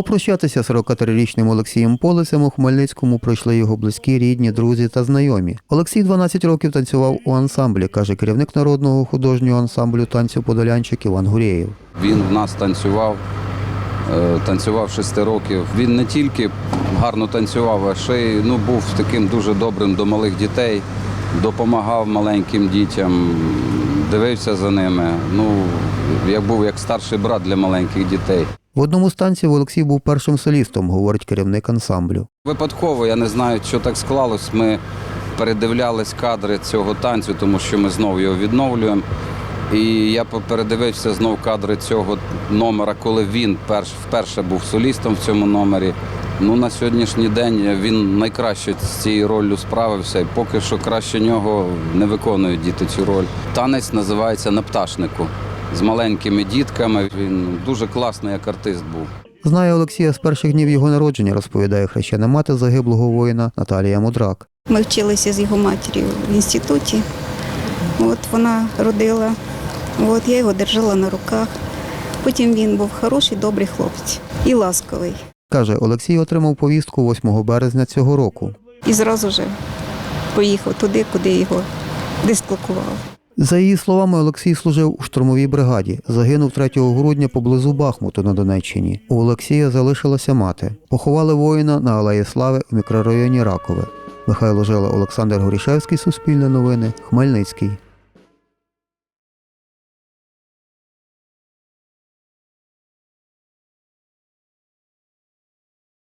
Попрощатися з 43-річним Олексієм Полисем у Хмельницькому прийшли його близькі, рідні, друзі та знайомі. Олексій 12 років танцював у ансамблі, каже керівник народного художнього ансамблю танцю Подолянчик Іван Гурєєв. Він в нас танцював, е, танцював 6 років. Він не тільки гарно танцював, а ще й ну, був таким дуже добрим до малих дітей, допомагав маленьким дітям, дивився за ними. Ну, як був як старший брат для маленьких дітей. В одному з танців Олексій був першим солістом, говорить керівник ансамблю. Випадково, я не знаю, що так склалось. Ми передивлялись кадри цього танцю, тому що ми знову його відновлюємо. І я передивився знов кадри цього номера, коли він перш, вперше був солістом в цьому номері. Ну, на сьогоднішній день він найкраще з цією роллю справився, і поки що краще нього не виконують діти цю роль. Танець називається на пташнику з маленькими дітками. Він дуже класний як артист був. Знає Олексія з перших днів його народження, розповідає хрещена мати загиблого воїна Наталія Мудрак. Ми вчилися з його матір'ю в інституті. От вона родила, от я його держала на руках. Потім він був хороший, добрий хлопець і ласковий. Каже, Олексій отримав повістку 8 березня цього року. І зразу ж поїхав туди, куди його дислокували. За її словами, Олексій служив у штурмовій бригаді. Загинув 3 грудня поблизу Бахмуту на Донеччині. У Олексія залишилася мати. Поховали воїна на Алеї Слави в мікрорайоні Ракове. Михайло Жила, Олександр Горішевський, Суспільне новини, Хмельницький.